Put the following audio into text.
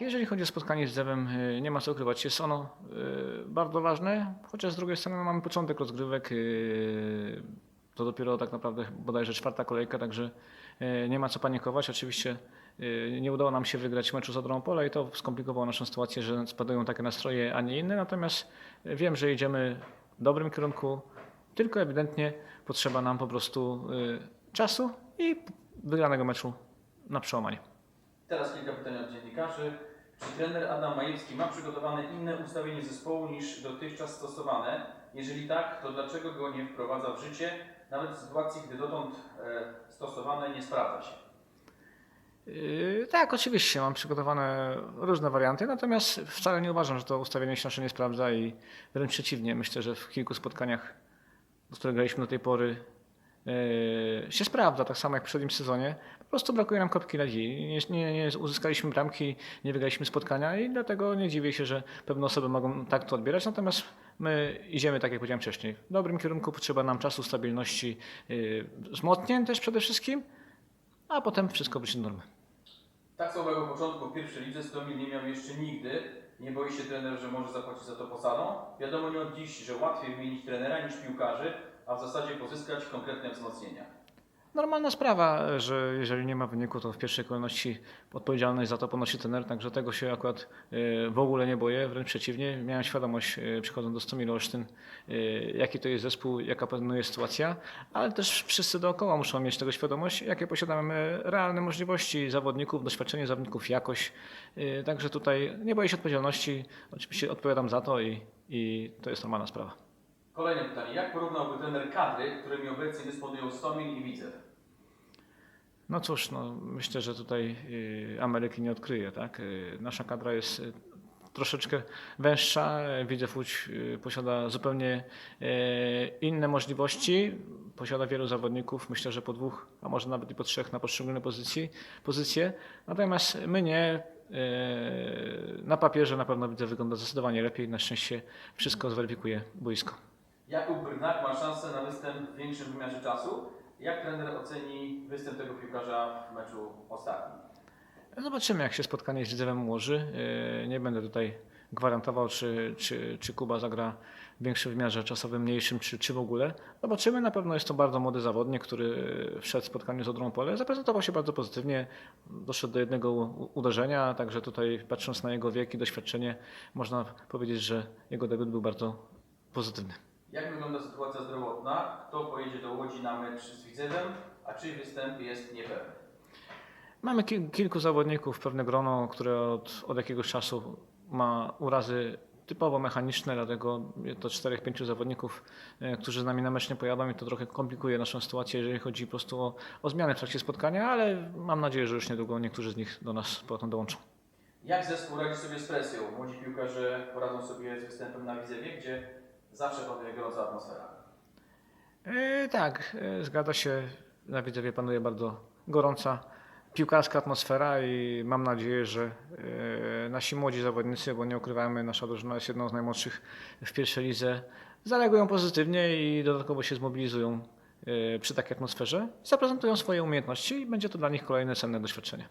Jeżeli chodzi o spotkanie z Zewem, y, nie ma co ukrywać, jest ono y, bardzo ważne, chociaż z drugiej strony mamy początek rozgrywek. y, To dopiero tak naprawdę bodajże czwarta kolejka, także nie ma co panikować. Oczywiście nie udało nam się wygrać meczu z Odrą Pole i to skomplikowało naszą sytuację, że spadają takie nastroje, a nie inne. Natomiast wiem, że idziemy w dobrym kierunku, tylko ewidentnie potrzeba nam po prostu czasu i wygranego meczu na przełamanie. Teraz kilka pytań od dziennikarzy. Czy trener Adam Majewski ma przygotowane inne ustawienie zespołu niż dotychczas stosowane? Jeżeli tak, to dlaczego go nie wprowadza w życie, nawet w sytuacji, gdy dotąd e, stosowane nie sprawdza się? Yy, Tak, oczywiście mam przygotowane różne warianty, natomiast wcale nie uważam, że to ustawienie się nasze nie sprawdza i wręcz przeciwnie. Myślę, że w kilku spotkaniach, w które graliśmy do tej pory, się sprawdza, tak samo jak w poprzednim sezonie. Po prostu brakuje nam kropki nad i. Nie, nie, nie uzyskaliśmy bramki, nie wygraliśmy spotkania i dlatego nie dziwię się, że pewne osoby mogą tak to odbierać, natomiast my idziemy, tak jak powiedziałem wcześniej, w dobrym kierunku, potrzeba nam czasu, stabilności, yy, wzmocnień też przede wszystkim, a potem wszystko wróci do normy. Tak słabego początku pierwszej lidze Stomil nie miał jeszcze nigdy. Nie boi się trener, że może zapłacić za to posadą? Wiadomo nie od dziś, że łatwiej wymienić trenera niż piłkarzy, a w zasadzie pozyskać konkretne wzmocnienia. Normalna sprawa, że jeżeli nie ma wyniku, to w pierwszej kolejności odpowiedzialność za to ponosi trener, także tego się akurat e, w ogóle nie boję, wręcz przeciwnie. Miałem świadomość, e, przychodząc do Stomilu Olsztyn, e, jaki to jest zespół, jaka panuje sytuacja, ale też wszyscy dookoła muszą mieć tego świadomość, jakie posiadamy realne możliwości zawodników, doświadczenie zawodników, jakość. Także tutaj nie boję się odpowiedzialności, oczywiście odpowiadam za to i, i to jest normalna sprawa. Kolejne pytanie. Jak porównałby trener kadry, którymi obecnie dysponują Stomil i Widzew? No cóż, no, myślę, że tutaj y, Ameryki nie odkryje. Tak? Y, Nasza kadra jest y, troszeczkę węższa. Widzew Łódź posiada zupełnie inne możliwości. Posiada wielu zawodników, myślę, że po dwóch, a może nawet i po trzech na poszczególne pozycje. Natomiast my nie. Na papierze na pewno widzę wygląda zdecydowanie lepiej. Na szczęście wszystko zweryfikuje boisko. Jakub Brnak ma szansę na występ w większym wymiarze czasu. Jak trener oceni występ tego piłkarza w meczu ostatnim? Zobaczymy, jak się spotkanie z Widzewem ułoży. Yy, Nie będę tutaj gwarantował, czy, czy, czy Kuba zagra w większym wymiarze czasowym, mniejszym, czy, czy w ogóle. Zobaczymy. Na pewno jest to bardzo młody zawodnik, który wszedł w spotkaniu z Odrą Pole. Zaprezentował się bardzo pozytywnie. Doszedł do jednego uderzenia, także tutaj patrząc na jego wiek i doświadczenie, można powiedzieć, że jego debiut był bardzo pozytywny. Jak wygląda sytuacja zdrowotna? Kto pojedzie do Łodzi na mecz z Widzewem, a czyj występ jest niepewny? Mamy ki- kilku zawodników, pewne grono, które od, od jakiegoś czasu ma urazy typowo mechaniczne, dlatego to 4-5 zawodników, e, którzy z nami na mecz nie pojadą i to trochę komplikuje naszą sytuację, jeżeli chodzi po prostu o, o zmiany w trakcie spotkania, ale mam nadzieję, że już niedługo niektórzy z nich do nas potem dołączą. Jak zespół radzi sobie z presją? Młodzi piłkarze poradzą sobie z występem na Widzewie, gdzie zawsze panuje gorąca atmosfera. E, tak, e, zgadza się. Na Widzewie panuje bardzo gorąca piłkarska atmosfera i mam nadzieję, że e, nasi młodzi zawodnicy, bo nie ukrywamy, nasza drużyna jest jedną z najmłodszych w pierwszej lidze, zareagują pozytywnie i dodatkowo się zmobilizują przy takiej atmosferze, zaprezentują swoje umiejętności i będzie to dla nich kolejne cenne doświadczenie.